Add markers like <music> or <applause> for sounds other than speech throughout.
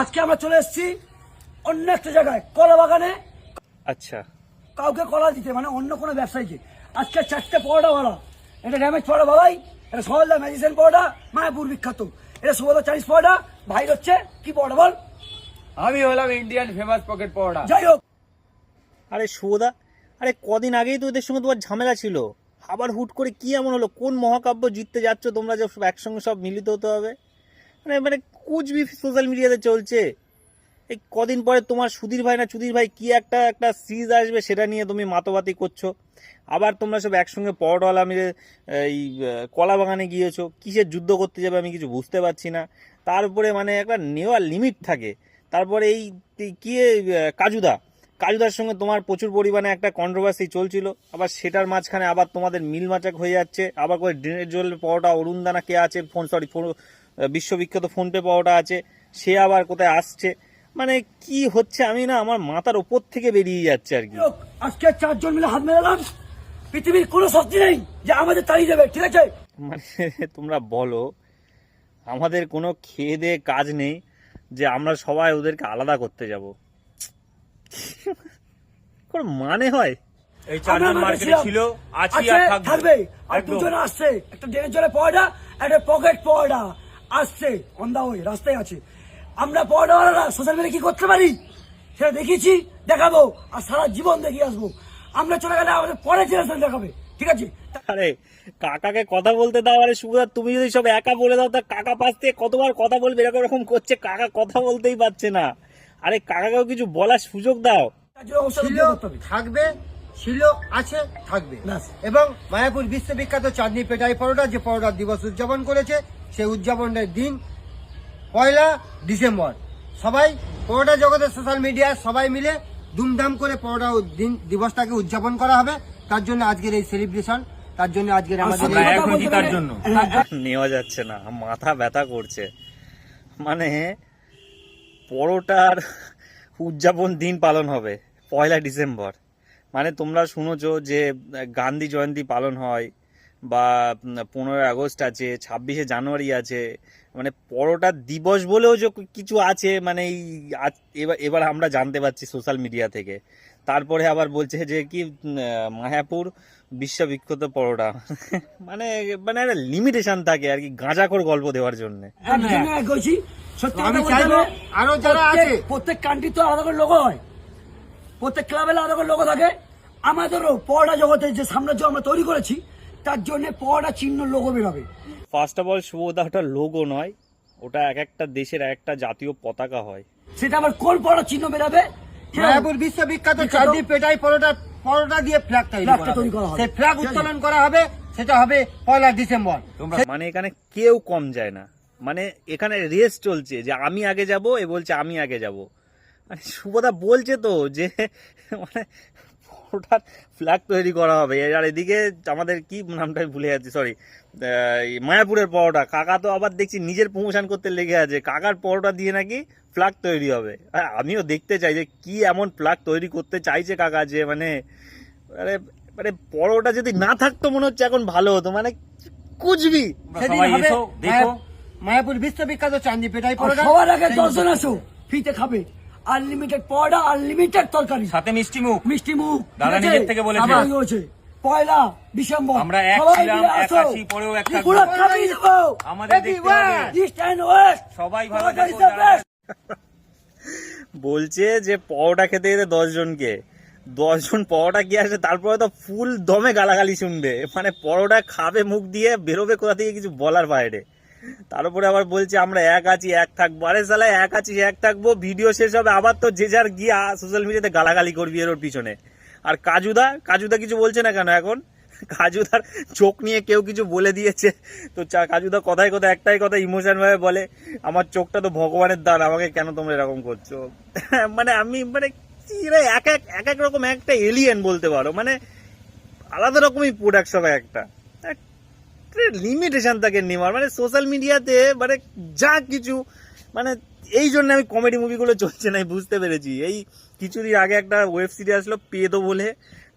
আজকে আমরা চলে এসেছি অন্য একটা জায়গায় কলা বাগানে। আচ্ছা। কাউকে কলা দিতে মানে অন্য কোনো ব্যবসায়ীকে। আজকে চারটে পরোটা বলা এটা ড্যামেজ পরোটা বাবাই এটা সহজদা ম্যাজিসিয়ান পরোটা মায়াপুর বিখ্যাত। এটা সুবোধা চাইনিজ পরোটা ভাই হচ্ছে কি পরোটা বল? আমি হলাম ইন্ডিয়ান ফেমাস পকেট পকোড়া যাই হোক। আরে সুবোদা আরে কদিন আগেই তো ওদের সঙ্গে তোমার ঝামেলা ছিল। আবার হুট করে কি এমন হলো? কোন মহাকাব্য জিততে যাচ্ছ তোমরা যে সব একসঙ্গে সব মিলিত হতে হবে? মানে মানে কুচবি সোশ্যাল মিডিয়াতে চলছে এই কদিন পরে তোমার সুধীর ভাই না, সুধীর ভাই কি একটা একটা সিরিজ আসবে সেটা নিয়ে তুমি মাতবাতি করছ। আবার তোমরা সব একসঙ্গে পরোটাওয়ালা মিলে, এই কলা বাগানে গিয়েছো, কিসের যুদ্ধ করতে যাবে আমি কিছু বুঝতে পারছি না। তারপরে মানে একটা নেওয়ার লিমিট থাকে। তারপরে এই কি কাজুদা। কাজুদার সঙ্গে তোমার প্রচুর পরিমাণে একটা কন্ট্রোভার্সি চলছিল। আবার সেটার মাঝখানে আবার তোমাদের মিল মাচাক হয়ে যাচ্ছে। আবার করে ড্রেনের জল পাওয়াটা অরুণদানা কে আছে ফোন সরি বিশ্ববিখ্যাত ফোনপে পাওয়াটা আছে সে আবার কোথায় আসছে? মানে কি হচ্ছে আমি না আমার মাথার ওপর থেকে বেরিয়ে যাচ্ছে আর কি। হোক, আজকে চারজন মিলে হাত মেলালাম। পৃথিবীর কোনো শক্তি নেই যে আমাদের তাড়িয়ে দেবে ঠিক আছে? মানে তোমরা বলো আমাদের কোনো খেয়ে দিয়ে কাজ নেই যে আমরা সবাই ওদেরকে আলাদা করতে যাব। কোনো মানে হয়? এই চারজন মার্কেটে। ছিল আছি আর থাকবে। আর। দুজন আসছে একটা জলে পয়ডা একটা পকেট পয়ডা আসছে অন দা ওয়ে রাস্তায় আছে। আমরা পয়ডাওয়ালারা সোশ্যাল মিডিয়া কি করতে পারি? সেটা দেখিয়েছি দেখাবো আর সারা জীবন দেখিয়ে আসব। আমরা চলে গেলে আমাদের পরে জেনারেশন দেখাবে ঠিক আছে? আরে কাকাকে কথা বলতে দাও আরে সুবিধা তুমি যদি সব একা বলে দাও তা কাকা পাশ থেকে কতবার কথা বলবে? এরকম এরকম করছে কাকা কথা বলতেই পারছে না। আরে কাকাকেও কিছু বলার সুযোগ দাও। ছিল থাকবে ছিল আছে থাকবে। এবং মায়াপুর বিশ্ববিখ্যাত চাঁদনি পেটাই পরোটা যে পরোটা দিবস উদযাপন করেছে সেই উদযাপনের দিন পয়লা ডিসেম্বর। সবাই পরোটা জগতের সোশ্যাল মিডিয়া সবাই মিলে ধুমধাম করে পরোটা দিন দিবসটাকে উদযাপন করা হবে। তার জন্য আজকের এই সেলিব্রেশন তার জন্য আজকের আমাদের তার জন্য? নেওয়া যাচ্ছে না মাথা ব্যথা করছে। মানে পরোটার উদযাপন দিন পালন হবে পয়লা ডিসেম্বর। মানে তোমরা শুনেছো যে গান্ধী জয়ন্তী পালন হয় বা পনেরোই আগস্ট আছে ছাব্বিশে জানুয়ারি আছে মানে পরোটা দিবস বলেও যে কিছু আছে মানে এই আজ- এবার এবার আমরা জানতে পারছি সোশ্যাল মিডিয়া থেকে। তারপরে আবার বলছে যে কি মায়াপুর বিশ্ববিখ্যাত পরোটা। <laughs> মানে মানে একটা লিমিটেশন থাকে আর কি গাঁজাখোর গল্প দেওয়ার জন্য। আরও যারা প্রত্যেক- আছে- প্রত্যেক কান্ট্রি তো আলাদা করে লোগো হয়। প্রত্যেক ক্লাবের আলাদা করে লোগো থাকে। আমাদেরও পড়া জগতে যে সাম্রাজ্য আমরা তৈরি করেছি তার জন্য পড়া চিহ্ন লোগো বেরোবে। ফার্স্ট অফ অল শুভদা ওটা লোগো নয় ওটা এক একটা দেশের এক একটা জাতীয় পতাকা হয়। সেটা আবার কোন পড়া চিহ্ন বেরোবে? মায়াপুর বিশ্ববিখ্যাত বিখ্যাত- চাঁদনি পেটাই পরোটা পরোটা দিয়ে ফ্ল্যাগ তৈরি করা হবে। হবে। সেই ফ্ল্যাগ উত্তোলন করা হবে সেটা হবে পয়লা ডিসেম্বর। মানে এখানে কেউ কম যায় না। মানে এখানে রেস চলছে যে আমি আগে যাব এ বলছে আমি আগে যাব। মানে শুভদা বলছে তো যে মানে ওটার ফ্ল্যাগ তৈরি করা হবে। আর এদিকে আমাদের কি নামটা আমি ভুলে যাচ্ছি সরি মায়াপুরের পরোটা। কাকা তো আবার দেখছি নিজের প্রমোশন করতে লেগে আছে। কাকার পরোটা দিয়ে নাকি ফ্ল্যাগ তৈরি হবে। আর আমিও দেখতে চাই যে কি এমন ফ্ল্যাগ তৈরি করতে চাইছে কাকা যে মানে মানে মানে পরোটা যদি না থাকতো মনে হচ্ছে এখন ভালো হতো। মানে কুচবি। মায়াপুর বিশ্ববিখ্যাত চাঁদনি পেটাই পরোটা। সবার আগে দশজন আসো ফ্রিতে খাবে। আনলিমিটেড পড়া আনলিমিটেড তরকারি। সাথে মিষ্টি মুখ। মিষ্টি মুখ দাদা নিজের থেকে বলেছে। আবার হয়েছে। পয়লা ডিসেম্বর। আমরা এক ছিলাম, এক আছি, পরেও এক পুরো খাবিয়ে দেবো। আমাদের দেখতে হবে। East and West. সবাই ভালো থেকো. বলছে যে পরোটা খেতে যেতে দশ জনকে। দশ জন পরোটা কি আসে তারপরে তো ফুল দমে গালাগালি শুনবে। মানে পরোটা খাবে মুখ দিয়ে বেরোবে কোথা থেকে কিছু বলার বাইরে। তার উপরে আবার বলছে, আমরা এক আছি, এক থাকব। আরে সালা এক আছি, এক থাকব, ভিডিও শেষ হবে, আবার তো যে যার গিয়ে সোশ্যাল মিডিয়াতে গালাগালি করবি এর পিছনে। আর কাজুদা কাজুদা কিছু বলছে না কেন এখন? কাজুদার চোখ নিয়ে কেউ কিছু বলে দিয়েছে। তো কাজুদা কথায় কথায়, একটাই কথা ইমোশন ভাবে বলে, আমার চোখটা তো ভগবানের দান, আমাকে কেন তোমরা এরকম করছ? <laughs> মানে আমি মানে এক এক এক এক রকম একটা এলিয়েন বলতে পারো। মানে আলাদা রকমই প্রোডাক্ট সবাই একটা। লিমিটেশন থাকে নেওয়ার। মানে সোশ্যাল মিডিয়াতে মানে যা কিছু মানে এই জন্য আমি কমেডি মুভিগুলো চলছে না বুঝতে পেরেছি। এই কিছুদিন আগে একটা ওয়েব সিরিজ আসলো, পেদো বলে।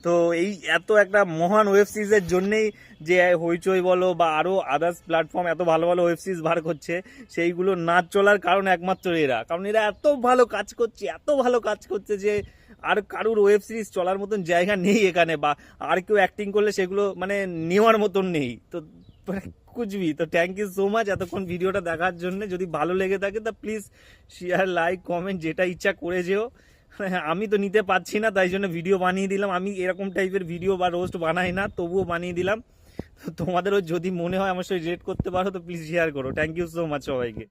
তো এই এত একটা মহান ওয়েব সিরিজের জন্যেই যে হইচই বলো বা আরও আদার্স প্ল্যাটফর্ম এত ভালো ভালো ওয়েব সিরিজ বার করছে, সেইগুলো না চলার কারণ একমাত্র এরা। কারণ এরা এত ভালো কাজ করছে, এত ভালো কাজ করছে যে আর কারুর ওয়েব সিরিজ চলার মতন জায়গা নেই এখানে বা আর কেউ অ্যাক্টিং করলে সেগুলো মানে নেওয়ার মতন নেই। তো মানে কুচবি তো থ্যাংক ইউ সো মাচ এতক্ষণ ভিডিওটা দেখার জন্য। যদি ভালো লেগে থাকে তা প্লিজ শেয়ার লাইক কমেন্ট যেটা ইচ্ছা করে যেও। হ্যাঁ, আমি তো নিতে পারছি না তাই জন্য ভিডিও বানিয়ে দিলাম। আমি এরকম টাইপের ভিডিও বা রোস্ট বানাই না তবুও বানিয়ে দিলাম। তোমাদেরও যদি মনে হয় আমার সাথে রেট করতে পারো তো প্লিজ শেয়ার করো। থ্যাংক ইউ সো মাচ সবাইকে।